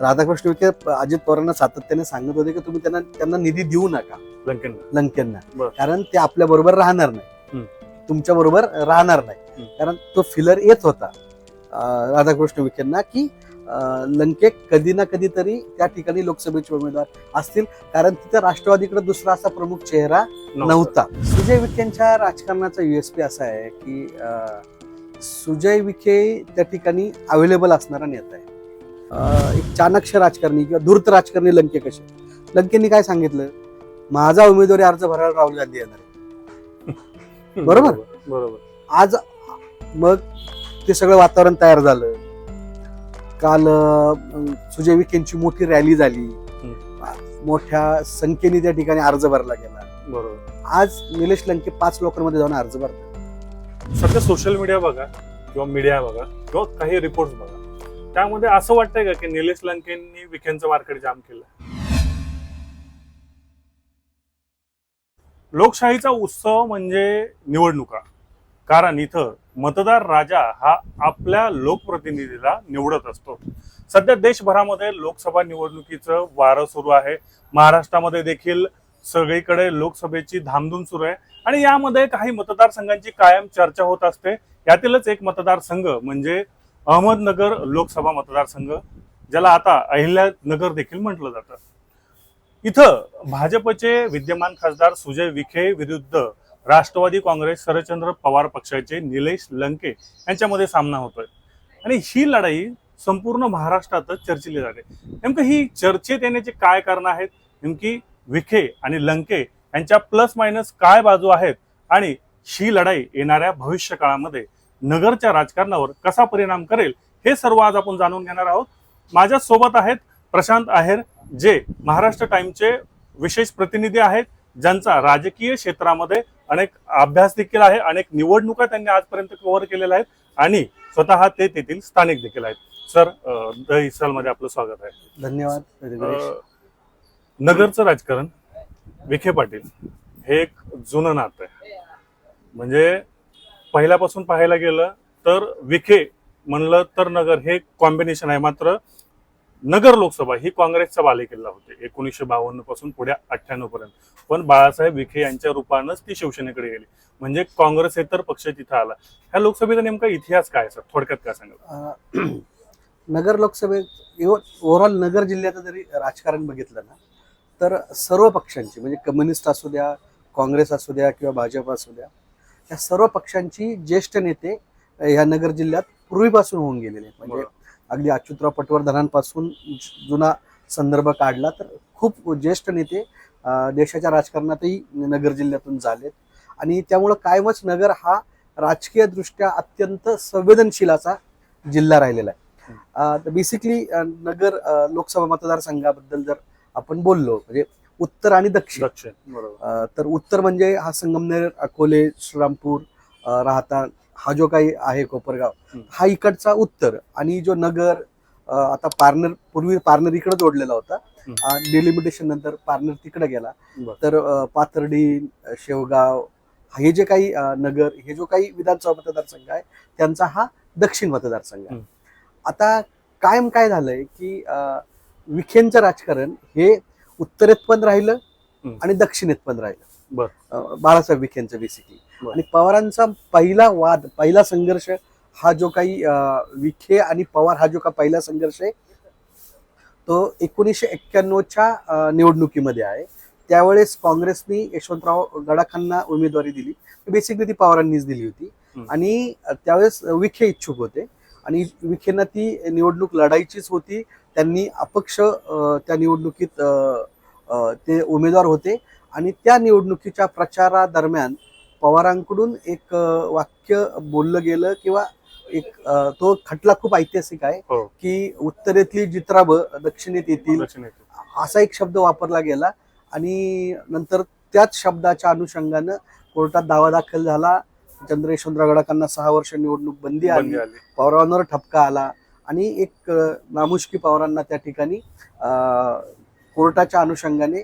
राधाकृष्ण विखे अजित पवारांना सातत्याने सांगत होते की तुम्ही त्यांना त्यांना निधी देऊ नका. लंकेंना. लंकेंना. बरं. कारण ते आपल्या बरोबर राहणार नाही. हम्म. तुमच्या बरोबर राहणार नाही. हम्म. कारण तो फिलर येत होता अं, राधाकृष्ण विखेंना की अं, लंके कधी ना कधीतरी त्या ठिकाणी लोकसभेचे उमेदवार असतील. कारण तिथं राष्ट्रवादीकडे दुसरा असा प्रमुख चेहरा नव्हता. सुजय विखेंच्या राजकारणाचा युएसपी असा आहे की अं, सुजय विखे त्या ठिकाणी अवेलेबल असणारा नेता आहे. एक चाणक्य राजकारणी किंवा धूर्त राजकारणी लंके कसे? लंकेंनी काय सांगितलं? माझा उमेदवारी अर्ज भरायला राहुल गांधी येणार. बरोबर? बरोबर. आज मग ते सगळं वातावरण तयार झालं. काल सुजय विखेंची मोठी रॅली झाली. मोठ्या संख्येने त्या ठिकाणी अर्ज भरला गेला. बरोबर. आज निलेश लंके पाच लोकांमध्ये जाऊन अर्ज भरतात. सध्या सोशल मीडिया बघा किंवा मीडिया बघा किंवा काही रिपोर्ट बघा. त्यामध्ये असं वाटतंय का की निलेश लंकेंनी विखेंचं मार्केट जाम केलं? लोकशाहीचा उत्सव म्हणजे निवडणुका. कारण इथं मतदार राजा हा आपल्या लोकप्रतिनिधीला निवडत असतो. सध्या देशभरामध्ये लोकसभा निवडणुकीचं वारं सुरू आहे. महाराष्ट्रामध्ये देखील सगळीकडे लोकसभेची धामधूम सुरू आहे. आणि यामध्ये काही मतदारसंघांची कायम चर्चा होत असते. यातीलच एक मतदारसंघ म्हणजे अहमदनगर लोकसभा मतदारसंघ ज्याला आता अहिल्यानगर देखील म्हटलं जातं. इथं भाजपचे विद्यमान खासदार सुजय विखे विरुद्ध राष्ट्रवादी काँग्रेस शरदचंद्र पवार पक्षाचे निलेश लंके यांच्यामध्ये सामना होतोय. आणि ही लढाई संपूर्ण महाराष्ट्रातच चर्चिली जाते. नेमकं ही चर्चेत येण्याचे काय कारण आहेत? नेमकी विखे आणि लंके यांच्या प्लस मायनस काय बाजू आहेत? आणि ही लढाई येणाऱ्या भविष्य काळामध्ये नगरच्या राजकारणावर कसा परिणाम करेल हे सर्व आज आपण जाणून घेणार आहोत. माझ्या सोबत आहेत प्रशांत आहेर जे महाराष्ट्र टाइमचे विशेष प्रतिनिधी आहेत ज्यांचा राजकीय क्षेत्रामध्ये अनेक अभ्यास देखील आहे अनेक निवडणुका त्यांनी आजपर्यंत कव्हर केलेल्या आहेत आणि स्वतः ते तेथील स्थानिक देखील आहेत. सर द इसालमध्ये आपलं स्वागत आहे. धन्यवाद नगरचं राजकारण विखे पाटील हे एक जुनं नातं आहे. म्हणजे पहिल्यापासून पाहायला गेलं तर विखे म्हणलं तर नगर हे कॉम्बिनेशन आहे. मात्र नगर लोकसभा ही काँग्रेसचा बालेकिल्ला होते. एकोणीसशे बावन्नपासून पुढे अठ्ठ्याण्णव पर्यंत. पण बाळासाहेब विखे यांच्या रूपानंच ती शिवसेनेकडे गेली. म्हणजे काँग्रेस हे तर पक्ष तिथं आला. ह्या लोकसभेचा नेमका इतिहास काय सर? थोडक्यात काय सांगा नगर लोकसभेत ओव्हरऑल नगर जिल्ह्याचं जरी राजकारण बघितलं ना तर सर्व पक्षांची म्हणजे कम्युनिस्ट असू द्या काँग्रेस असू द्या किंवा भाजप असू द्या या सर्व पक्षांची ज्येष्ठ नेते ह्या नगर जिल्ह्यात पूर्वीपासून होऊन गेलेले म्हणजे अगदी अच्युतराव पटवर्धनांपासून जुना संदर्भ काढला तर खूप ज्येष्ठ नेते देशाच्या राजकारणातही नगर जिल्ह्यातून झालेत. आणि त्यामुळं कायमच नगर हा राजकीय दृष्ट्या अत्यंत संवेदनशील असा जिल्हा राहिलेला आहे. बेसिकली नगर लोकसभा मतदारसंघाबद्दल जर आपण बोललो म्हणजे उत्तर आणि दक्षिण दक्षिण बरोबर अं, तर उत्तर म्हणजे हा संगमनेर अकोले श्रीरामपूर अं, राहता हा जो काही आहे कोपरगाव हम्म. हा इकडचा उत्तर आणि जो नगर अं, आता पारनेर पूर्वी पारनेर इकडे जोडलेला होता डिलिमिटेशन नंतर पारनेर तिकडे गेला बरं. तर अं, पाथर्डी अं, शेवगाव हे जे काही अं, नगर हे जो काही विधानसभा मतदारसंघ आहे त्यांचा हा दक्षिण मतदारसंघ आहे हम्म. आता कायम काय झालंय की अं, विखेंचं राजकारण हे उत्तरेत पण राहिलं. आणि दक्षिणेत पण राहिलं. बाळासाहेब विखेंचं बेसिकली. आणि पवारांचा पहिला वाद पहिला संघर्ष हा जो काही विखे आणि पवार हा जो का पहिला संघर्ष आहे तो एकोणीसशे एक्क्याण्णवच्या निवडणुकीमध्ये आहे. त्यावेळेस काँग्रेसनी यशवंतराव गडाखांना उमेदवारी दिली. बेसिकली ती पवारांनीच दिली होती. आणि त्यावेळेस विखे इच्छुक होते. आणि विखेंना ती निवडणूक लढायचीच होती. त्यांनी अपक्ष त्या निवडणुकीत ते उमेदवार होते. आणि त्या निवडणुकीच्या प्रचारादरम्यान पवारांकडून एक वाक्य बोललं गेलं किंवा एक तो खटला खूप ऐतिहासिक आहे हो. की उत्तरेतली जित्राब दक्षिणेत येतील असा एक शब्द वापरला गेला. आणि नंतर त्याच शब्दाच्या अनुषंगानं कोर्टात दावा दाखल झाला. चंद्र यशवंतराव गडाखांना सहा वर्ष निवडणूक बंदी आली. पवारांवर ठपका आला. आणि एक नामुष्की पवारांना त्या ठिकाणी कोर्टाच्या अनुषंगाने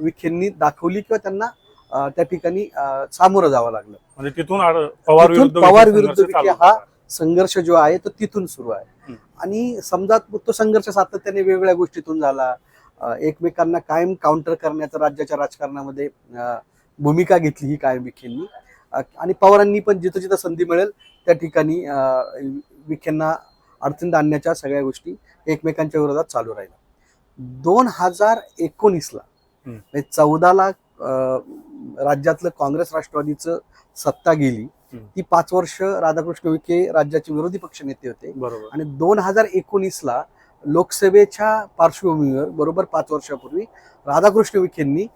विखेंनी दाखवली किंवा त्यांना त्या ठिकाणी सामोरं जावं लागलं म्हणजे तिथून पवार पवार विरुद्ध हा. संघर्ष जो आहे तो तिथून सुरू आहे. आणि समजा तो संघर्ष सातत्याने वेगवेगळ्या गोष्टीतून झाला एकमेकांना कायम काउंटर करण्याचं राज्याच्या राजकारणामध्ये भूमिका घेतली ही कायम विखेंनी आणि पवारांनी पण जिथं जिथं संधी मिळेल त्या ठिकाणी विखेंना अडचणीत आणण्याच्या सगळ्या गोष्टी एकमेकांच्या विरोधात चालू राहिल्या. दोन हजार एकोणीसला. म्हणजे चौदाला राज्यातलं काँग्रेस राष्ट्रवादीचं सत्ता गेली. ती पाच वर्ष राधाकृष्ण विखे राज्याचे विरोधी पक्षनेते होते. बरोबर. आणि दोन हजार एकोणीसला लोकसभेच्या पार्श्वभूमीवर बरोबर पाच वर्षापूर्वी राधाकृष्ण विखेंनी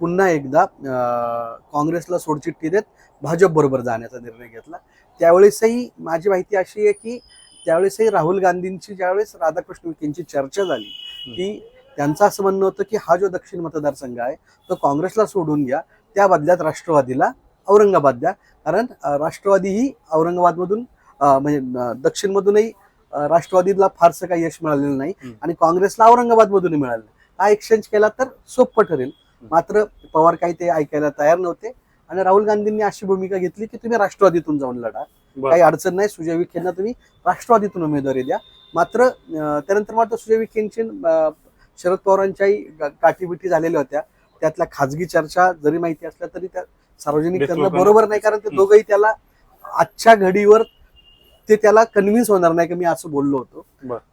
पुन्हा एकदा काँग्रेसला सोडचिठ्ठी देत भाजप बरोबर जाण्याचा निर्णय घेतला. त्यावेळेसही माझी माहिती अशी आहे की त्यावेळेसही राहुल गांधींची ज्यावेळेस राधाकृष्ण विखेंची चर्चा झाली की त्यांचं असं म्हणणं होतं की हा जो दक्षिण मतदारसंघ आहे तो काँग्रेसला सोडून घ्या त्या बदल्यात राष्ट्रवादीला औरंगाबाद द्या. कारण राष्ट्रवादी ही औरंगाबादमधून म्हणजे दक्षिणमधूनही राष्ट्रवादीला फारसं काही यश मिळालेलं नाही. आणि काँग्रेसला औरंगाबादमधूनही मिळालं. हा एक्सचेंज केला तर सोपं ठरेल. मात्र पवार काही ते ऐकायला तयार नव्हते आणि राहुल गांधींनी अशी भूमिका घेतली की तुम्ही राष्ट्रवादीतून जाऊन लढा. काही अडचण नाही. सुजय विखेंना तुम्ही राष्ट्रवादीतून उमेदवारी द्या. मात्र त्यानंतर मात्र सुजय विखेंची शरद पवारांच्याही गाठीबिटी झालेल्या होत्या. त्यातल्या खाजगी चर्चा जरी माहिती असल्या तरी त्या सार्वजनिक करणं बरोबर नाही. कारण ते. दोघंही त्याला आजच्या घडीवर ते त्याला कन्व्हिन्स होणार नाही की मी असं बोललो होतो.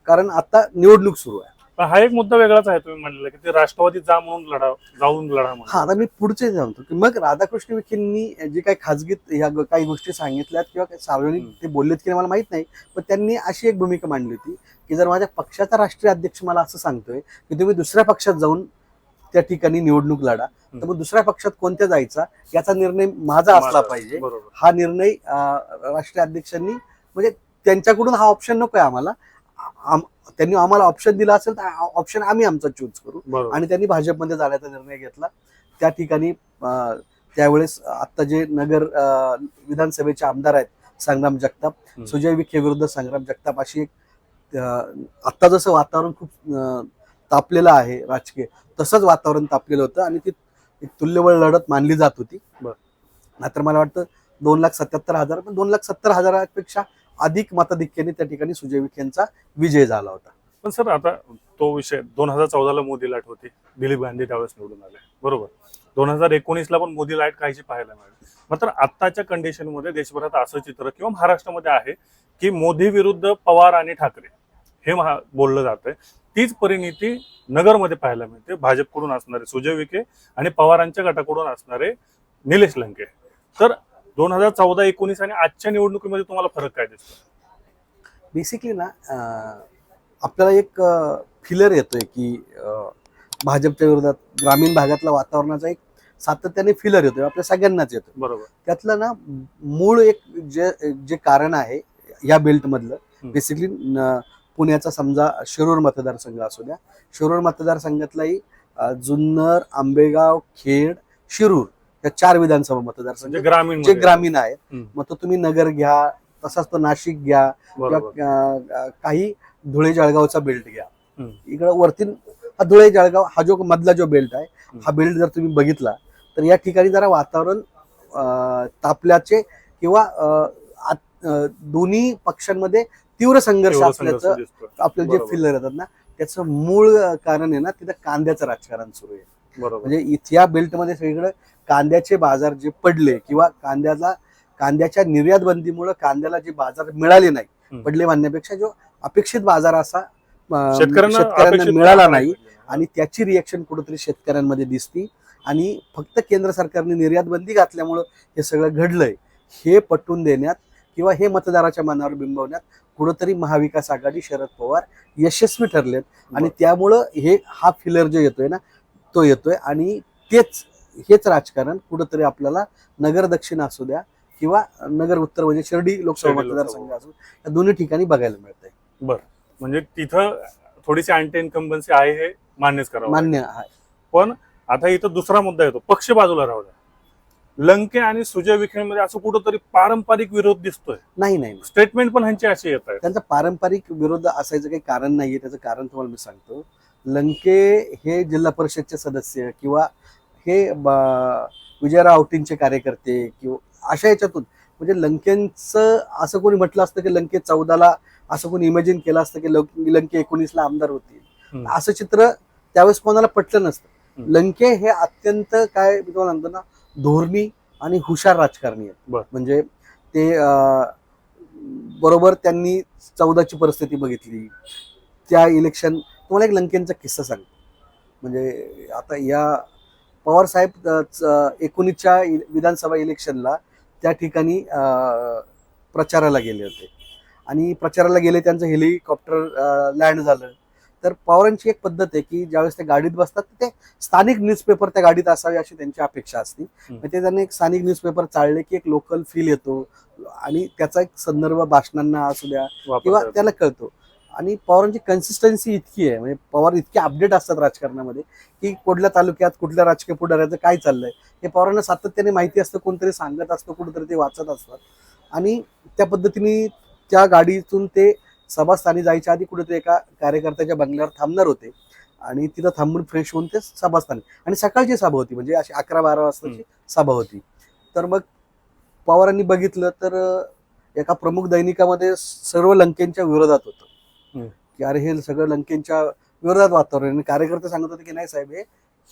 कारण आता निवडणूक सुरू आहे. पण हा एक मुद्दा वेगळाच आहे तुम्ही म्हणलेला की ते राष्ट्रवादी जा म्हणून लढा जाऊन लढा म्हणून. हा आता मी पुढचे सांगतो की मग राधाकृष्ण विखेंनी जे काही खाजगी ह्या काही गोष्टी सांगितल्यात किंवा काही सार्वजनिक. ते बोललेत की नाही मला माहीत नाही पण त्यांनी अशी एक भूमिका मांडली होती की जर माझ्या पक्षाचा राष्ट्रीय अध्यक्ष मला असं सांगतोय की तुम्ही दुसऱ्या पक्षात जाऊन त्या ठिकाणी निवडणूक लढा तर मग दुसऱ्या पक्षात कोणत्या जायचा याचा निर्णय माझा असला पाहिजे. हा निर्णय राष्ट्रीय अध्यक्षांनी म्हणजे त्यांच्याकडून हा ऑप्शन नको आहे आम्हाला आम- त्यांनी आम्हाला ऑप्शन दिला असेल तर ऑप्शन आम्ही आमचा चूज करू आणि त्यांनी भाजपमध्ये जाण्याचा निर्णय घेतला त्या ठिकाणी त्यावेळेस आता जे नगर विधानसभेचे आमदार आहेत संग्राम जगताप. सुजय विखे विरुद्ध संग्राम जगताप अशी एक आता जसं वातावरण खूप तापलेलं आहे राजकीय तसंच वातावरण तापलेलं होतं आणि ती एक तुल्यबळ लढत मानली जात होती. मात्र मला वाटतं दोन लाख सत्याहत्तर हजार पण दोन लाख सत्तर हजारापेक्षा अधिक मताधिक्याने त्या ठिकाणी सुजय विखेंचा विजय झाला होता. पण सर आता तो विषय दोन हजार चौदाला मोदी लाट होती. दिलीप गांधी त्यावेळेस निवडून आले. बरोबर. दोन हजार एकोणीसला पण मोदी लाट काहीशी पाहायला मिळाली. मात्र आत्ताच्या कंडिशनमध्ये देशभरात असं चित्र किंवा महाराष्ट्रामध्ये आहे की मोदी विरुद्ध पवार आणि ठाकरे हे महा बोललं जातंय. तीच परिणिती नगरमध्ये पाहायला मिळते. भाजपकडून असणारे सुजय विखे आणि पवारांच्या गटाकडून असणारे निलेश लंके. तर दोन हजार चौदा एकोणीस आणि आजच्या निवडणुकीमध्ये तुम्हाला फरक काय दिसतो? बेसिकली ना आपल्याला एक फिलर येतोय की भाजपच्या विरोधात ग्रामीण भागातला वातावरणाचा एक सातत्याने फिलर येतोय आपल्या सगळ्यांनाच येतोय. बरोबर. त्यातलं ना मूळ एक जे जे कारण आहे या बेल्टमधलं. बेसिकली पुण्याचा समजा शिरूर मतदारसंघ असू द्या शिरूर मतदारसंघातलाही जुन्नर आंबेगाव खेड शिरूर या चार विधानसभा मतदारसंघ म्हणजे ग्रामीण जे ग्रामीण आहेत हम्म. मग तो तुम्ही नगर घ्या तसाच तो नाशिक घ्या किंवा काही धुळे जळगावचा बेल्ट घ्या. इकडं वरती हा धुळे जळगाव हा जो मधला जो बेल्ट आहे. हा बेल्ट जर तुम्ही बघितला तर या ठिकाणी जरा वातावरण तापल्याचे किंवा दोन्ही पक्षांमध्ये तीव्र संघर्ष असल्याचं. आपल्याला जे. फिल्लर येतात ना त्याचं मूळ कारण आहे ना तिथं कांद्याचं राजकारण सुरू आहे बरोबर म्हणजे इथल्या बेल्टमध्ये सगळीकडे कांद्याचे बाजार जे पडले किंवा कांद्याला कांद्याच्या निर्यात बंदीमुळे कांद्याला जे बाजार मिळाले नाही. पडले म्हणण्यापेक्षा जो अपेक्षित बाजार असा शेतकऱ्यांना मिळाला नाही. आणि त्याची रिएक्शन कुठेतरी शेतकऱ्यांमध्ये दिसती आणि फक्त केंद्र सरकारने निर्यात बंदी घातल्यामुळं हे सगळं घडलंय हे पटवून देण्यात किंवा हे मतदाराच्या मनावर बिंबवण्यात कुठंतरी महाविकास आघाडी शरद पवार यशस्वी ठरलेत आणि. त्यामुळं हे हा फिलर जो येतोय ना तो येतोय आणि तेच हेच राजकारण कुठंतरी आपल्याला नगर दक्षिण असू द्या किंवा नगर उत्तर म्हणजे शिर्डी लोकसभा मतदारसंघ. असू या दोन्ही ठिकाणी बघायला मिळतंय. बरं. म्हणजे तिथं थोडीशी अँटी इन्कम्बन्सी आहे हे मान्यच करावं मान्य आहे. पण आता इथं दुसरा मुद्दा येतो. पक्ष बाजूला राहू द्या. लंके आणि सुजय विखेमध्ये असं कुठंतरी पारंपरिक विरोध दिसतोय. नाही नाही स्टेटमेंट पण ह्यांची अशी येत आहेत. त्यांचा पारंपरिक विरोध असायचं काही कारण नाहीये त्याचं कारण तुम्हाला मी सांगतो. लंके हे जिल्हा परिषदचे सदस्य किंवा हे ब- विजयराव औटींचे कार्यकर्ते किंवा अशा याच्यातून म्हणजे लंकेंचं असं कोणी म्हटलं असतं की लंके चौदाला असं कोणी इमॅजिन केलं असतं की लंक- लंके एकोणीसला आमदार होतील. असं चित्र त्यावेळेस कोणाला पटलं नसतं. लंके हे अत्यंत काय मी तुम्हाला म्हणतो ना धोरणी आणि हुशार राजकारणी आहेत. म्हणजे ते बरोबर त्यांनी चौदाची परिस्थिती बघितली त्या इलेक्शन तुम्हाला एक लंकेंचा किस्सा सांगतो म्हणजे आता या पवार साहेब एकोणीसच्या विधानसभा इलेक्शनला त्या ठिकाणी प्रचाराला गेले होते. आणि प्रचाराला गेले त्यांचं हेलिकॉप्टर लँड झालं. तर पवारांची एक पद्धत आहे की ज्यावेळेस ते गाडीत बसतात ते स्थानिक न्यूजपेपर त्या गाडीत असावे अशी त्यांची अपेक्षा असते. ते त्यांनी एक स्थानिक न्यूजपेपर चालले की एक लोकल फील येतो. आणि त्याचा एक संदर्भ भाषणांना असू द्या किंवा. त्याला कळतो. आणि पवारांची कन्सिस्टन्सी इतकी आहे. म्हणजे पवार इतके अपडेट असतात राजकारणामध्ये की कुठल्या तालुक्यात कुठल्या राजकीय पुढाऱ्याचं काय चाललंय. हे पवारांना सातत्याने माहिती असतं कोणतरी सांगत असतं कुठेतरी ते वाचत असतात. आणि त्या पद्धतीने त्या गाडीतून ते सभास्थानी जायच्या आधी कुठेतरी एका कार्यकर्त्याच्या बंगल्यावर थांबणार होते. आणि तिथं थांबून फ्रेश होऊन ते सभास्थानी. आणि सकाळची सभा होती म्हणजे अशी अकरा बारा वाजताची सभा होती. तर मग पवारांनी बघितलं तर एका प्रमुख दैनिकामध्ये सर्व लंकेंच्या विरोधात होतं. की अरे हे सगळं लंकेंच्या विरोधात वातावरण कार्यकर्ते सांगत होते की नाही साहेब हे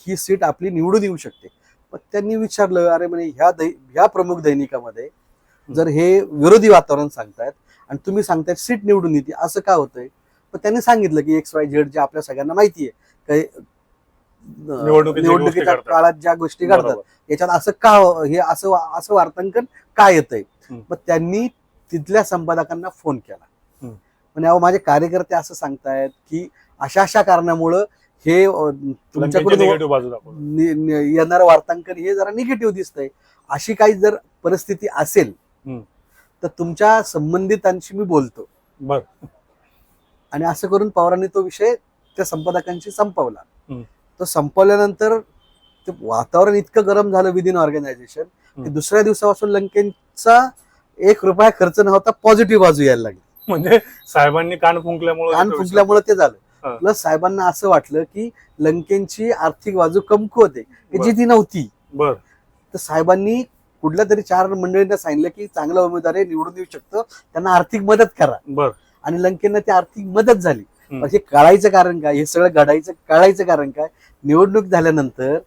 ही सीट आपली निवडून येऊ शकते. पण त्यांनी विचारलं अरे म्हणे ह्या दै ह्या प्रमुख दैनिकामध्ये जर हे विरोधी वातावरण सांगतायत आणि तुम्ही सांगतायत सीट निवडून येते असं का होतंय? पण त्यांनी सांगितलं की एक्स वाय झेड जे आपल्या सगळ्यांना माहिती आहे निवडणुकीच्या. काळात ज्या गोष्टी घडतात. याच्यात असं का हो- असं असं वार्तांकन का येतंय. मग त्यांनी तिथल्या संपादकांना फोन केला. म्हणजे अहो माझे कार्यकर्ते असं सांगतायत की अशा अशा कारणामुळं हे तुमच्याकडून येणारं वार्तांकन हे जरा निगेटिव्ह दिसतंय अशी काही जर परिस्थिती असेल. तर तुमच्या संबंधितांशी मी बोलतो बर आणि असं करून पवारांनी तो विषय त्या संपादकांशी संपवला. तो संपवल्यानंतर ते वातावरण इतकं गरम झालं विदिन ऑर्गनायझेशन की. दुसऱ्या दिवसापासून लंकेनचा एक रुपया खर्च न होता पॉझिटिव्ह बाजू यायला लागली म्हणजे साहेबांनी कान फुंकल्यामुळे कान फुंकल्यामुळे ते हा. झालं प्लस साहेबांना असं वाटलं की लंकेनची आर्थिक बाजू कमकुवत आहे जी. ती नव्हती. बर. तर साहेबांनी कुठल्या तरी चार मंडळींना सांगितलं की चांगला उमेदवार आहे निवडून येऊ शकतो त्यांना आर्थिक मदत करा. बर. आणि लंकेंना ती आर्थिक मदत झाली. हम्म. म्हणजे कळायचं कारण काय? हे सगळं घडायचं कळायचं कारण काय? निवडणूक झाल्यानंतर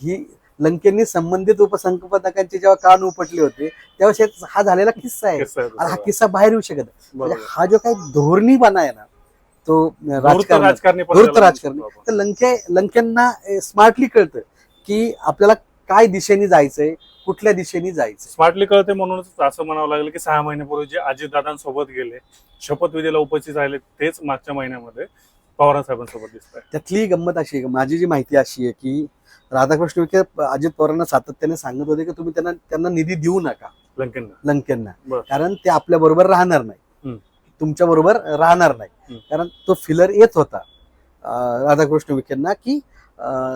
ही लंकेंनी संबंधित उपसंपादकांचे जेव्हा कान उपटले होते त्यावेळेस हे- हा झालेला किस्सा आहे आणि हा. किस्सा बाहेर येऊ शकत. म्हणजे. हा जो काही धोरणीपणा आहे ना तो राजकारण राजकारणी. तर लंके लंकेंना स्मार्टली कळतं की आपल्याला काय दिशेने जायचंय कुठल्या दिशेने जायचंय स्मार्टली कळते म्हणूनच असं म्हणावं लागेल की सहा महिन्यापूर्वी जे अजितदादांसोबत गेले शपथविधीला उपस्थित राहिले तेच मागच्या महिन्यामध्ये पवार साहेबांसोबत दिसत त्यातली गंमत अशी आहे माझी जी माहिती अशी आहे की राधाकृष्ण विखे अजित पवारांना सातत्याने सांगत होते की तुम्ही त्यांना त्यांना निधी देऊ नका. लंकेंना. लंकेंना. कारण ते आपल्या बरोबर राहणार नाही. तुमच्या बरोबर राहणार नाही. कारण तो फिलर येत होता राधाकृष्ण विखेंना की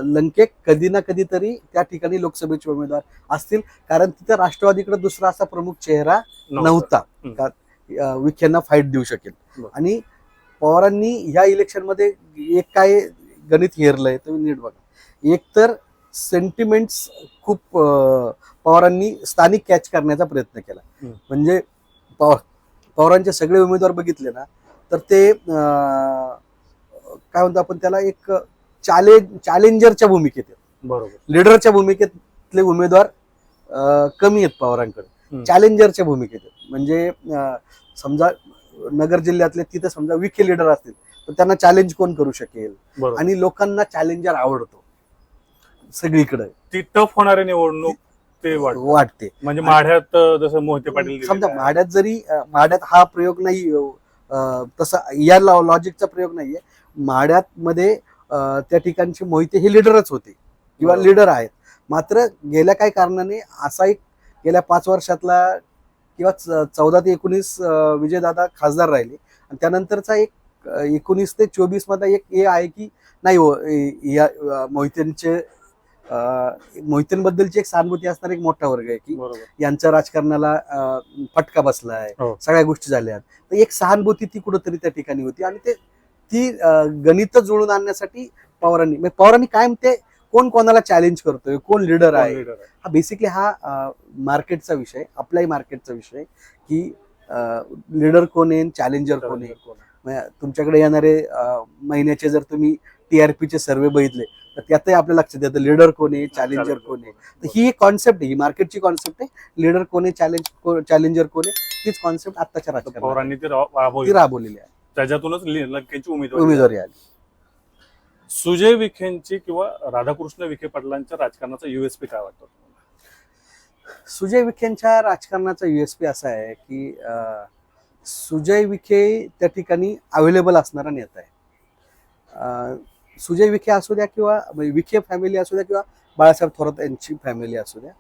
लंके कधी ना कधीतरी त्या ठिकाणी लोकसभेचे उमेदवार असतील. कारण तिथे राष्ट्रवादीकडे दुसरा असा प्रमुख चेहरा नव्हता. विखेंना फाईट देऊ शकेल. आणि पवारांनी ह्या इलेक्शनमध्ये एक काय गणित हेरलंय तुम्ही नीट बघा. एक तर सेंटिमेंट्स खूप पवारांनी स्थानिक कॅच करण्याचा प्रयत्न केला. म्हणजे पवार पवारांचे सगळे उमेदवार बघितले ना तर ते काय म्हणतो आपण त्याला एक चॅलेंज चॅलेंजरच्या भूमिकेत आहेत. बरोबर. लिडरच्या भूमिकेतले उमेदवार कमी आहेत पवारांकडे. चॅलेंजरच्या भूमिकेत आहेत. म्हणजे समजा नगर जिल्ह्यातले तिथे समजा विखे लिडर असतील तर त्यांना चॅलेंज कोण करू शकेल? आणि लोकांना चॅलेंजर आवडतो. सगळीकडे. ती टफ होणारी निवडणूक ते वाट वाटते. म्हणजे माढ्यात जसं मोहिते पाटील समजा आहे. माड्यात जरी अं, माड्यात हा प्रयोग नाही तसा या लॉजिकचा प्रयोग नाहीये. माड्यात मध्ये त्या ठिकाणचे मोहिते हे लिडरच होते किंवा. लिडर आहेत. मात्र गेल्या काही कारणाने असा एक गेल्या पाच वर्षातला किंवा चौदा ते एकोणीस विजयदादा खासदार राहिले. आणि त्यानंतरचा एक एकोणीस ते चोवीसमध्ये एक हे आहे की नाही हो या अं, मोहितेंबद्दलची एक सहानुभूती असणारा एक मोठा वर्ग आहे की यांच्या राजकारणाला फटका बसलाय हो. सगळ्या गोष्टी झाल्या तर एक सहानुभूती ती कुठंतरी त्या ठिकाणी होती आणि ते ती गणित जुळून आणण्यासाठी पवारांनी म्हणजे पवारांनी कायम ते कोण कोणाला चॅलेंज करतोय कोण लिडर आहे. हा बेसिकली हा मार्केटचा विषय आपल्याही मार्केटचा विषय की लिडर कोण आहे चॅलेंजर कोण आहे तुमच्याकडे येणारे महिन्याचे जर तुम्ही टीआरपी चे सर्वे बघितले तर त्यातही आपल्या लक्षात येतं लिडर कोण आहे चॅलेंजर कोण आहे? तर ही एक कॉन्सेप्ट आहे ही मार्केटची कॉन्सेप्ट आहे. लिडर कोण आहे चॅलेंज चॅलेंजर कोण आहे तीच कॉन्सेप्ट आत्ताच्या तर राजकारणात ती राबवलेली आहे. त्याच्यातूनच लंकेची उमेदवारी उमेदवारी आली. सुजय विखेंची किंवा राधाकृष्ण विखे पाटलांच्या राजकारणाचा युएसपी काय वाटतं? सुजय विखेंच्या राजकारणाचा युएसपी असा आहे की सुजय विखे त्या ठिकाणी अवेलेबल असणारा नेता आहे. सुजय विखे असू द्या किंवा म्हणजे विखे फॅमिली असू द्या किंवा बाळासाहेब थोरात यांची फॅमिली असू द्या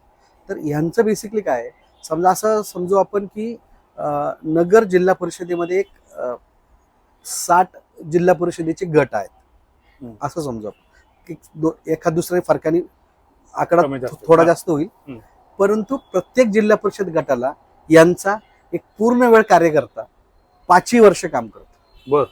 तर ह्यांचं बेसिकली काय समजा असं समजू आपण की नगर जिल्हा परिषदेमध्ये एक साठ जिल्हा परिषदेचे गट आहेत. असं समजू आपण की एखाद दुसऱ्या फरकाने आकडा. थोडा जास्त होईल. परंतु प्रत्येक जिल्हा परिषद गटाला यांचा एक पूर्ण वेळ कार्यकर्ता पाचही वर्ष काम करतो बर.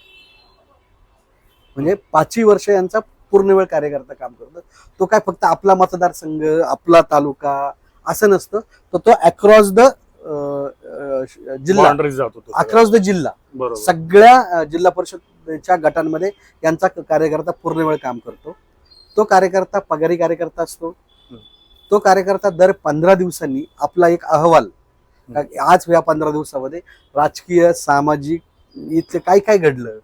म्हणजे पाचही वर्ष यांचा पूर्ण वेळ कार्यकर्ता काम करतो. तो काय फक्त आपला मतदारसंघ आपला तालुका असं नसतं. तर तो अक्रॉस द जिल्हा. अक्रॉस द जिल्हा. सगळ्या जिल्हा परिषदच्या गटांमध्ये यांचा कार्यकर्ता पूर्ण वेळ काम करतो. तो कार्यकर्ता पगारी कार्यकर्ता असतो. तो कार्यकर्ता दर पंधरा दिवसांनी आपला एक अहवाल आज या पंधरा दिवसामध्ये राजकीय सामाजिक इथले काय काय घडलं.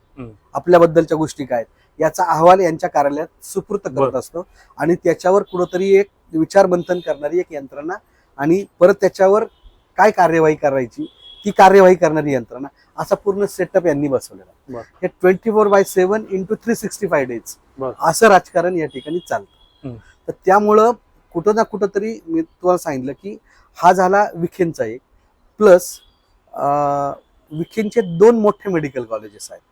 आपल्याबद्दलच्या गोष्टी काय याचा अहवाल यांच्या कार्यालयात सुपूर्त करत. असतो आणि त्याच्यावर कुठंतरी एक विचारमंथन करणारी एक यंत्रणा आणि परत त्याच्यावर काय कार्यवाही करायची ती कार्यवाही करणारी यंत्रणा असा पूर्ण सेटअप यांनी बसवलेला. हे twenty four by seven into three sixty five days. असं राजकारण या ठिकाणी चालतं. तर त्यामुळं कुठं ना कुठं तरी मी तुम्हाला सांगितलं की हा झाला विखेंचा एक प्लस विखेंचे दोन मोठे मेडिकल कॉलेजेस आहेत.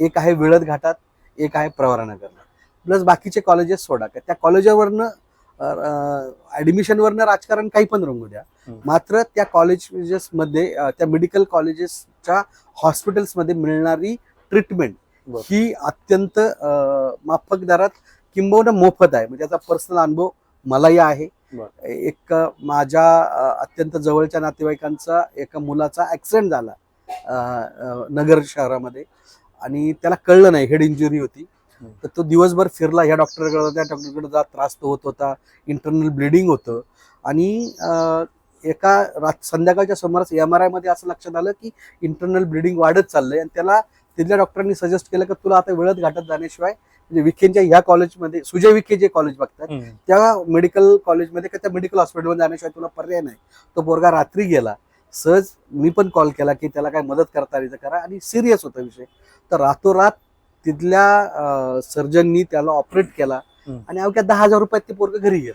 एक आहे विळद घाटात एक आहे प्रवरानगरला. प्लस बाकीचे कॉलेजेस सोडा. का त्या कॉलेजावरनं ऍडमिशनवरनं राजकारण काही पण रंगू द्या. मात्र त्या कॉलेजेसमध्ये त्या मेडिकल कॉलेजेसच्या हॉस्पिटल्समध्ये मिळणारी ट्रीटमेंट. ही अत्यंत माफक दरात किंबहुना मोफत आहे. म्हणजे त्याचा पर्सनल अनुभव मलाही आहे. एक माझ्या अत्यंत जवळच्या नातेवाईकांचा एका मुलाचा ऍक्सिडेंट झाला. नगर शहरामध्ये. आणि त्याला कळलं नाही हेड इंजुरी होती. तर तो दिवसभर फिरला ह्या डॉक्टरकडे त्या डॉक्टरकडे जा त्रास तो होत होता. इंटरनल ब्लिडिंग होतं. आणि एका रात संध्याकाळच्या सुमारास एम आर आयमध्ये असं लक्षात आलं की इंटरनल ब्लिडिंग वाढत चाललंय. आणि त्याला तिथल्या डॉक्टरांनी सजेस्ट केलं की तुला आता वेळत घाटात जाण्याशिवाय म्हणजे विखेंच्या ह्या कॉलेजमध्ये सुजय विखे जे कॉलेज बघतात. त्या मेडिकल कॉलेजमध्ये का त्या मेडिकल हॉस्पिटलमध्ये जाण्याशिवाय तुला पर्याय नाही. तो पोरगा रात्री गेला. सहज मी पण कॉल केला की त्याला काय मदत करता तर करा आणि सिरियस होता विषय तर रातोरात तिथल्या सर्जननी त्याला ऑपरेट केला. आणि अवघ्या दहा हजार रुपयात ते पोरग घरी गेलं.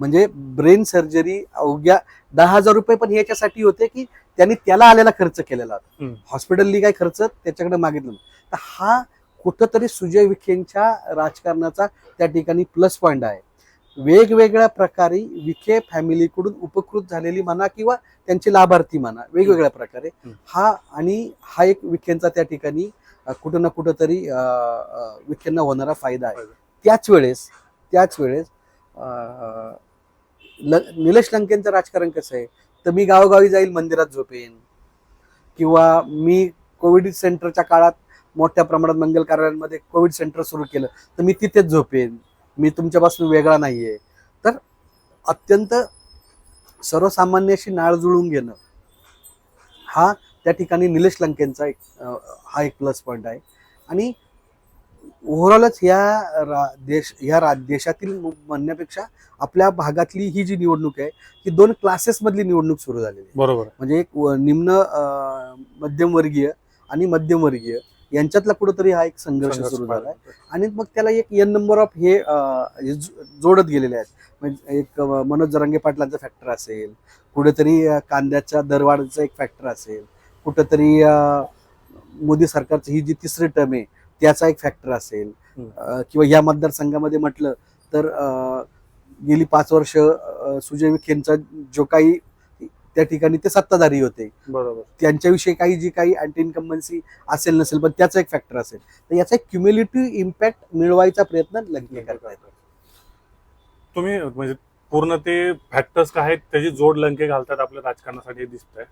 म्हणजे ब्रेन सर्जरी अवघ्या दहा हजार रुपये पण याच्यासाठी होते की त्यांनी त्याला आलेला खर्च केलेला होता. हॉस्पिटलनी काय खर्च त्याच्याकडे मागितलं नाही. तर हा कुठंतरी सुजय विखेंच्या राजकारणाचा त्या ठिकाणी प्लस पॉईंट आहे वेगवेगळ्या प्रकारे विखे फॅमिलीकडून उपकृत झालेली म्हणा किंवा त्यांचे लाभार्थी म्हणा वेगवेगळ्या प्रकारे. हा आणि हा एक विखेंचा त्या ठिकाणी कुठं ना कुठं तरी विखेंना होणारा फायदा आहे. त्याच वेळेस त्याच वेळेस ल- निलेश लंकेंचं राजकारण कसं आहे? तर मी गावोगावी जाईल मंदिरात झोपेन. किंवा मी कोविड सेंटरच्या काळात मोठ्या प्रमाणात मंगल कार्यालयांमध्ये कोविड सेंटर सुरू केलं तर मी तिथेच झोपेन. मी तुमच्यापासून वेगळा नाहीये. तर अत्यंत सर्वसामान्याशी नाळ जुळून घेणं हा त्या ठिकाणी निलेश लंकेंचा एक हा एक प्लस पॉईंट आहे. आणि ओव्हरऑलच या रा- देश या रा देशातील म्हणण्यापेक्षा आपल्या भागातली ही जी निवडणूक आहे ही दोन क्लासेसमधली निवडणूक सुरू झालेली आहे. बरोबर. म्हणजे एक निम्न मध्यमवर्गीय आणि मध्यमवर्गीय. यांच्यातला कुठंतरी हा एक संघर्ष सुरू झाला आहे. आणि मग त्याला एक एन नंबर ऑफ हे जोडत गेलेले आहेत. म्हणजे एक मनोज जरांगे पाटलांचा फॅक्टर असेल कुठेतरी कांद्याच्या दरवाढीचा एक फॅक्टर असेल कुठेतरी मोदी सरकारची ही जी तिसरी टर्म आहे त्याचा एक फॅक्टर असेल. किंवा या मतदारसंघामध्ये म्हटलं तर गेली पाच वर्ष सुजय विखेंचा जो काही त्या ठिकाणी ते सत्ताधारी होते. बरोबर. त्यांच्याविषयी काही जी काही अँटी इन्कम्बन्सी असेल नसेल पण त्याचा एक फॅक्टर असेल. तर याचा एक क्युम्युलेटिव्ह इम्पॅक्ट मिळवायचा प्रयत्न लंके करतायत तुम्ही म्हणजे पूर्ण ते फॅक्टर्स काय आहेत त्याची जोड लंके घालतात आपल्या राजकारणासाठी दिसत आहे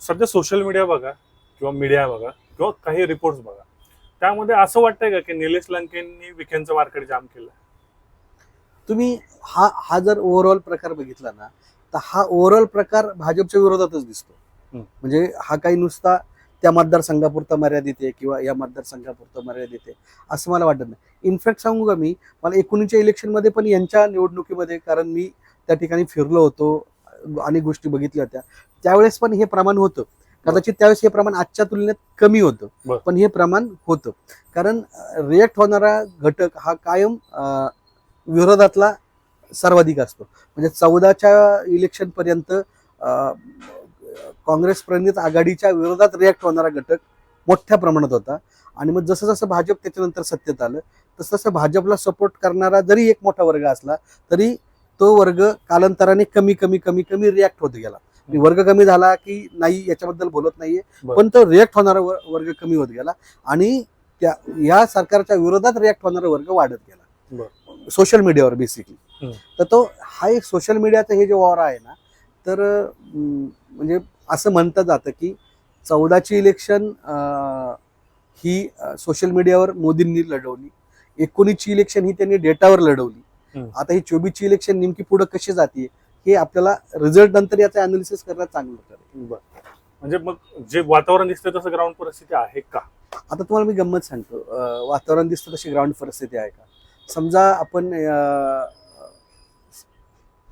सध्या सोशल मीडिया बघा किंवा मीडिया बघा किंवा काही रिपोर्ट्स बघा. त्यामध्ये असं वाटतंय का की निलेश लंकेंनी विखेंचं मार्केट जाम केलं तुम्ही हा हा जर ओव्हरऑल प्रकार बघितला ना तर हा ओव्हरऑल प्रकार भाजपच्या विरोधातच दिसतो. म्हणजे हा काही नुसता त्या मतदारसंघापुरता मर्यादित आहे किंवा या मतदारसंघापुरता मर्यादित आहे असं मला वाटत नाही. इनफॅक्ट सांगू का मी? मला एकोणीसच्या इलेक्शनमध्ये पण यांच्या निवडणुकीमध्ये कारण मी त्या ठिकाणी फिरलो होतो अनेक गोष्टी बघितल्या होत्या. त्यावेळेस पण हे प्रमाण होतं. कदाचित त्यावेळेस हे प्रमाण आजच्या तुलनेत कमी होतं. पण हे प्रमाण होतं. कारण रिएक्ट होणारा घटक हा कायम विरोधातला सर्वाधिक असतो. म्हणजे चौदाच्या इलेक्शन पर्यंत काँग्रेस प्रणित आघाडीच्या विरोधात रिॲक्ट होणारा घटक मोठ्या प्रमाणात होता. आणि मग जसं जसं भाजप त्याच्यानंतर सत्तेत आलं तसं तसं भाजपला सपोर्ट करणारा जरी एक मोठा वर्ग असला तरी तो वर्ग कालांतराने कमी कमी कमी कमी रिॲक्ट होत गेला. वर्ग कमी झाला की नाही याच्याबद्दल बोलत नाहीये. पण तो रिॲक्ट होणारा वर- वर्ग कमी होत गेला. आणि त्या या सरकारच्या विरोधात रिॲक्ट होणारा वर्ग वाढत गेला. सोशल मीडियावर बेसिकली. तर तो हा एक सोशल मीडियाचं हे जे वॉर आहे ना तर म्हणजे असं म्हणतं जातं की चौदाची इलेक्शन ही सोशल मीडियावर मोदींनी लढवली. एकोणीसची इलेक्शन ही त्यांनी डेटावर लढवली. आता ही चोवीसची इलेक्शन नेमकी पुढे कशी जाते हे आपल्याला रिझल्ट नंतर याचं अनालिसिस करणं चांगलं बरं. म्हणजे मग जे वातावरण दिसतंय तसं ग्राउंड परिस्थिती आहे का? आता तुम्हाला मी गंमत सांगतो. वातावरण दिसतं तशी ग्राउंड परिस्थिती आहे का? समजा आपण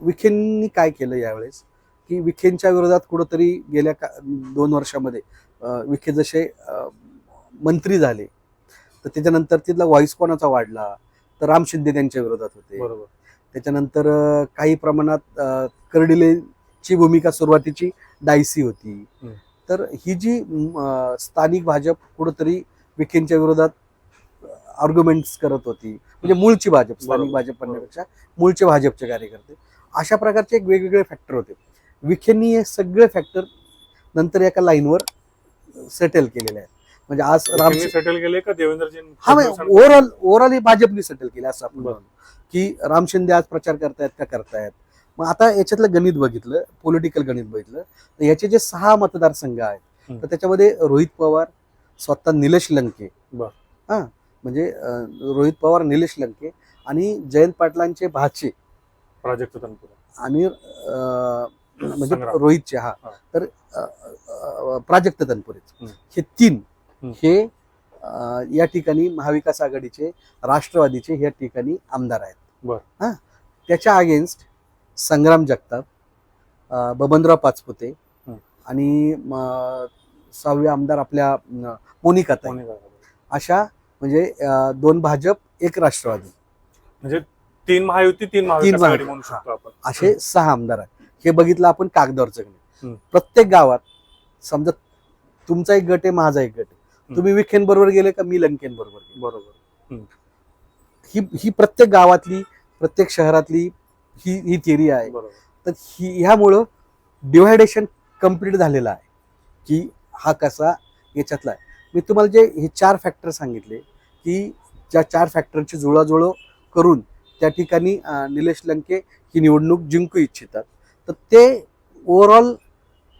विखेंनी काय केलं यावेळेस? की विखेंच्या विरोधात कुठंतरी गेल्या का दोन वर्षामध्ये विखे जसे मंत्री झाले तर त्याच्यानंतर तिथला व्हॉइस कोणाचा वाढला? तर राम शिंदे त्यांच्या विरोधात होते. बरोबर. त्याच्यानंतर काही प्रमाणात कर्डिलेची भूमिका सुरुवातीची डायसी होती. तर ही जी स्थानिक भाजप कुठंतरी विखेंच्या विरोधात आर्ग्युमेंट्स करत होती म्हणजे मूळची भाजप स्थानिक. भाजप म्हणण्यापेक्षा मूळचे भाजपचे कार्यकर्ते अशा प्रकारचे एक वेगवेगळे फॅक्टर होते विखेंनी हे सगळे फॅक्टर नंतर एका लाईनवर सेटल केलेले आहेत म्हणजे आज राम सेटल केले का देवेंद्रजी हा ओव्हरऑल ओव्हरऑल भाजपने सेटल केले असं आपण. की राम शिंदे आज प्रचार करतायत का करतायत मग आता याच्यातलं गणित बघितलं पॉलिटिकल गणित बघितलं तर याचे जे सहा मतदारसंघ आहेत. तर त्याच्यामध्ये रोहित पवार स्वतः निलेश लंके. हा म्हणजे रोहित पवार निलेश लंके आणि जयंत पाटलांचे भाचे प्राजक्त तनपुरे आणि म्हणजे. रोहितचे हा. तर प्राजक्त तनपुरेच हम्म. हे तीन. हे या ठिकाणी महाविकास आघाडीचे राष्ट्रवादीचे या ठिकाणी आमदार आहेत बर. हा त्याच्या अगेन्स्ट संग्राम जगताप बबनराव पाचपुते. आणि सहावे आमदार आपल्या काय? अशा म्हणजे दोन भाजप एक राष्ट्रवादी. म्हणजे तीन महायुती तीन महायुती. आघाडी म्हणू शकतो आपण. असे सहा आमदार आहेत. हे बघितलं आपण कागदावरचं. प्रत्येक गावात समजा तुमचा एक गट आहे माझा एक गट आहे. तुम्ही विखेन बरोबर गेले का मी लंकेन बरोबर. बरोबर ही ही प्रत्येक गावातली प्रत्येक शहरातली ही ही थिअरी आहे. बरोबर. तर ही ह्यामुळं डिव्हायडेशन कंप्लीट झालेलं आहे. की हा कसा याच्यातला आहे. मी तुम्हाला जे हे चार फॅक्टर सांगितले की ज्या चार फॅक्टरची जुळाजुळव करून त्या ठिकाणी निलेश लंके ही निवडणूक जिंकू इच्छितात. तर ते ओव्हरऑल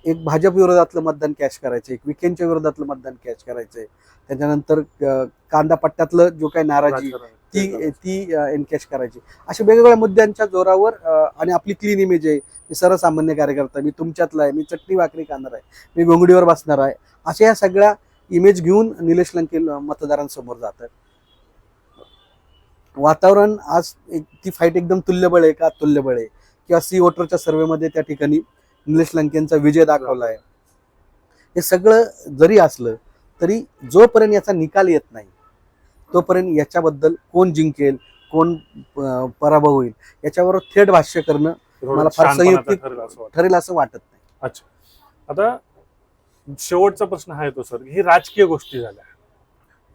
एक भाजप विरोधातलं मतदान कॅच करायचं एक विकेंडच्या विरोधातलं मतदान कॅच करायचंय. त्याच्यानंतर अं, कांदा पट्ट्यातलं जो काही नाराजी. ती ती एनकॅश करायची. अशा वेगवेगळ्या मुद्द्यांच्या जोरावर आणि आपली क्लीन इमेज आहे. मी सर्वसामान्य कार्यकर्ता मी तुमच्यातला आहे मी चटणी भाकरी खाणार आहे मी घोंगडीवर बसणार आहे. अशा या सगळ्या इमेज घेऊन निलेश लंके मतदारांसमोर जातात. वातावरण आज एक ती फाईट एकदम तुल्यबळ आहे का? तुल्यबळ आहे. किंवा सी वोटरच्या सर्वेमध्ये त्या ठिकाणी निलेश लंकेंचा विजय दाखवला आहे हे सगळं जरी असलं तरी जोपर्यंत याचा निकाल येत नाही तोपर्यंत याच्याबद्दल कोण जिंकेल कोण पराभव होईल याच्यावर थेट भाष्य करणं मला फार संयुक्तिक- वाटतं. ठरेल असं वाटत नाही. अच्छा. आता शेवटचा प्रश्न हा येतो सर ही राजकीय गोष्टी झाल्या.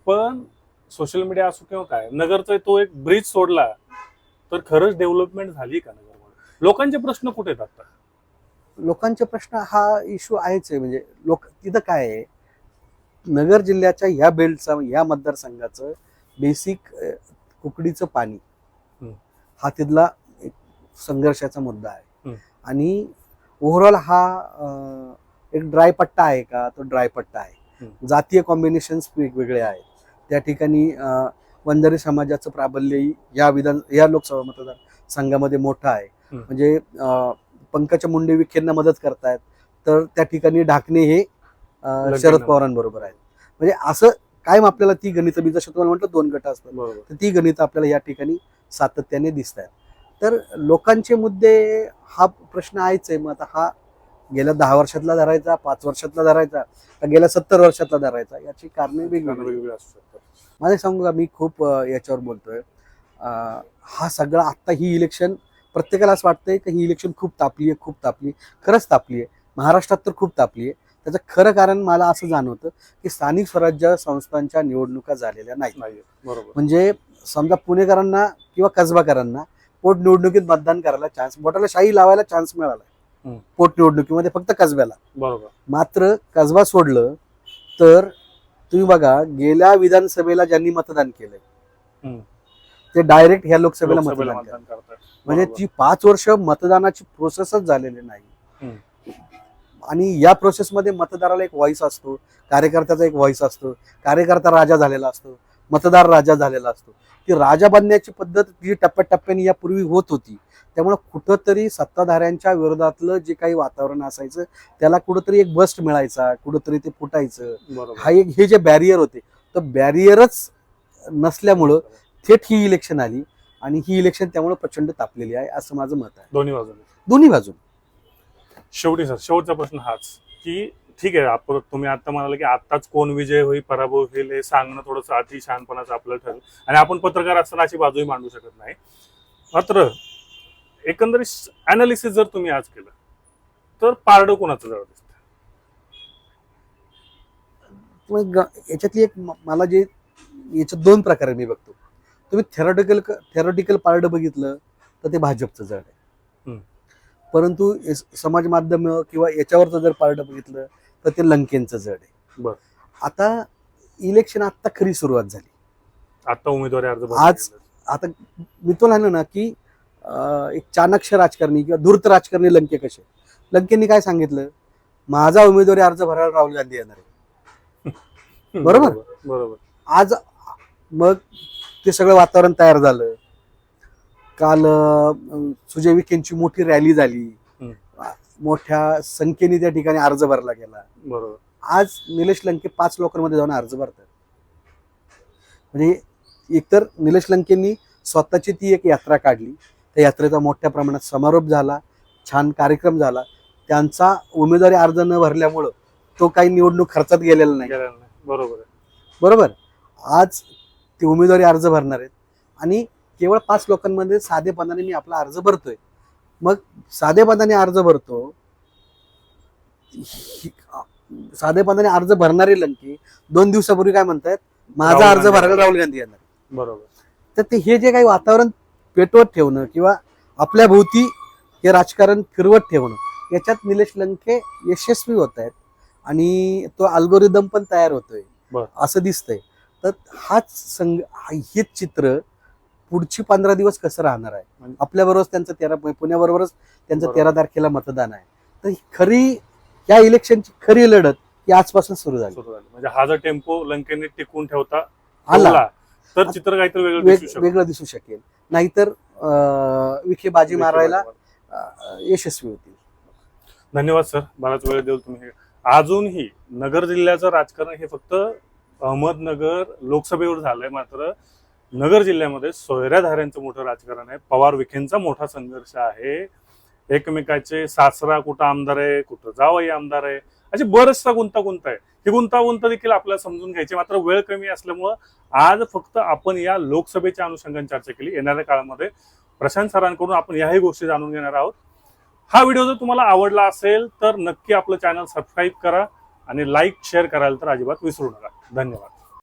पण सोशल मीडिया असो किंवा काय नगरचा तो एक ब्रिज सोडला तर खरंच डेव्हलपमेंट झाली का नगरमध्ये? लोकांचे प्रश्न कुठे आहेत आता? लोकांचे प्रश्न हा इश्यू आहेच आहे. म्हणजे लोक तिथं काय आहे? नगर जिल्ह्याच्या ह्या बेल्टचा ह्या मतदारसंघाचं बेसिक कुकडीचं पाणी. हा तिथला संघर्षाचा मुद्दा आहे. आणि ओव्हरऑल हा एक ड्राय पट्टा आहे का तो ड्राय पट्टा आहे. जातीय कॉम्बिनेशन्स वेगवेगळे आहेत. त्या ठिकाणी वंजारी समाजाचं प्राबल्यही या विधान या लोकसभा मतदार संघामध्ये मोठं आहे. म्हणजे पंकज मुंडे विखेंना मदत करतायत. तर त्या ठिकाणी ढाकणे हे. शरद पवारांबरोबर आहेत. म्हणजे असं कायम आपल्याला ती गणितं मी जसं तुम्हाला म्हटलं दोन गट असतात. तर ती गणितं आपल्याला या ठिकाणी सातत्याने दिसत आहेत तर लोकांचे मुद्दे हा प्रश्न आहेच आहे. मग आता हा गेल्या दहा वर्षातला धरायचा पाच वर्षातला धरायचा का गेल्या सत्तर वर्षातला धरायचा याची कारणे वेगवेगळी असू शकतात. मला सांगू का? मी खूप याच्यावर बोलतोय. हा सगळा आत्ता ही इलेक्शन प्रत्येकाला असं वाटतंय की ही इलेक्शन खूप तापली आहे खूप तापली आहे खरंच तापली आहे महाराष्ट्रात तर खूप तापली आहे त्याचं खरं कारण मला असं जाणवतं की स्थानिक स्वराज्य संस्थांच्या निवडणुका झालेल्या नाहीत. नाही बरोबर. म्हणजे समजा पुणेकरांना किंवा कसबाकरांना पोटनिवडणुकीत मतदान करायला चान्स बोटाला शाही लावायला चान्स मिळाला. पोटनिवडणुकीमध्ये फक्त कसब्याला बरोबर मात्र कसबा सोडलं तर तुम्ही बघा गेल्या विधानसभेला ज्यांनी मतदान केलंय. ते डायरेक्ट ह्या लोकसभेला मतदान करतात म्हणजे. जी पाच वर्ष मतदानाची प्रोसेसच झालेली नाही. आणि या प्रोसेसमध्ये मतदाराला एक व्हॉइस असतो कार्यकर्त्याचा एक व्हॉइस असतो कार्यकर्ता राजा झालेला असतो मतदार राजा झालेला असतो ती राजा बनण्याची पद्धत जी टप्प्याटप्प्याने यापूर्वी होत होती त्यामुळे कुठंतरी सत्ताधाऱ्यांच्या विरोधातलं जे काही वातावरण असायचं त्याला कुठंतरी एक बस्ट मिळायचा कुठंतरी ते फुटायचं. बरोबर. हा एक हे जे बॅरियर होते तर बॅरियरच नसल्यामुळं थेट ही इलेक्शन आली आणि ही इलेक्शन त्यामुळे प्रचंड तापलेली आहे असं माझं मत आहे. दोन्ही बाजूने. दोन्ही बाजून. शेवटी सर शेवटचा प्रश्न हाच की ठीक आहे आपण तुम्ही आता म्हणाले की आताच कोण विजय होईल पराभव होईल हे सांगणं थोडंसं अति शहाणपणाचं आपलं ठरेल. आणि आपण पत्रकार असताना अशी बाजूही मांडू शकत नाही. मात्र एकंदरीत अनालिसिस जर तुम्ही आज केलं तर पारडं कोणाचं जवळ दिसतं मग याच्यातली एक मला जे याच्यात दोन प्रकारे मी बघतो तुम्ही थेरॉटिकल थेरॉटिकल पार्ट बघितलं तर ते भाजपचं जड आहे. परंतु समाज माध्यम किंवा याच्यावरचं जर पार्ट बघितलं तर ते लंकेंचं जड आहे बरं. आता इलेक्शन आत्ता खरी सुरुवात झाली आता उमेदवारी अर्ज आज-. आता मी तो ना की एक चाणक्य राजकारणी किंवा धूर्त राजकारणी लंके कसे? लंकेंनी काय सांगितलं? माझा उमेदवारी अर्ज भरायला राहुल गांधी येणार आहे. बरोबर? बरोबर. आज मग ते सगळं वातावरण तयार झालं. काल सुजय विखेंची मोठी रॅली झाली. मोठ्या संख्येने त्या ठिकाणी अर्ज भरला गेला. बरोबर. आज निलेश लंके पाच लोकांमध्ये जाऊन अर्ज भरतात. म्हणजे एकतर निलेश लंकेंनी स्वतःची ती एक यात्रा काढली. त्या यात्रेचा मोठ्या प्रमाणात समारोप झाला छान कार्यक्रम झाला. त्यांचा उमेदवारी अर्ज न भरल्यामुळं तो काही निवडणूक खर्चात गेलेला नाही. बरोबर बरोबर? आज ते उमेदवारी अर्ज भरणार आहेत. आणि केवळ पाच लोकांमध्ये साधेपणाने मी आपला अर्ज भरतोय. मग साधेपणाने अर्ज भरतो साधेपणाने अर्ज भरणारे लंके दोन दिवसापूर्वी काय म्हणतायत? माझा अर्ज. भरायला राहुल गांधी येणार. बरोबर. तर ते हे जे काही वातावरण पेटवत ठेवणं किंवा आपल्या भोवती हे राजकारण फिरवत ठेवणं याच्यात निलेश लंके यशस्वी होत आहेत आणि तो अल्गोरिदम पण तयार होतोय. असं दिसतंय. तर हाच संघ हा- हेच चित्र पुढची पंधरा दिवस कसं राहणार आहे? आपल्याबरोबरच त्यांचं तेरा पुण्याबरोबरच त्यांचं. तेरा तारखेला मतदान आहे. तर खरी या इलेक्शनची खरी लढत ही आजपासून सुरू झाली. म्हणजे हा जर टेम्पो लंकेने टिकून ठेवता आला. तर चित्र काहीतरी वेगळं वेग-. वेगळं दिसू शकेल. नाहीतर अं, विखे बाजी मारायला अं, यशस्वी होतील. धन्यवाद सर. बराच वेळ देऊ तुम्ही अजूनही नगर जिल्ह्याचं राजकारण हे फक्त अहमदनगर लोकसभेवर झालंय मात्र नगर जिल्ह्यामध्ये सोयऱ्याधाऱ्यांचं मोठं राजकारण आहे. पवार विखेंचा मोठा संघर्ष आहे. एकमेकाचे सासरा कुठं आमदार आहे कुठं जावई आमदार आहे. असे बरचसा गुंतागुंत आहे. ही गुंतागुंत देखील आपल्याला समजून घ्यायची मात्र वेळ कमी असल्यामुळं आज फक्त आपण या लोकसभेच्या अनुषंगाने चर्चा केली. येणाऱ्या काळामध्ये प्रशांत सरांकडून आपण याही गोष्टी जाणून घेणार आहोत. हा व्हिडिओ जर तुम्हाला आवडला असेल तर नक्की आपलं चॅनल सबस्क्राईब करा आणि लाईक शेअर करायला तर अजिबात विसरू नका. धन्यवाद.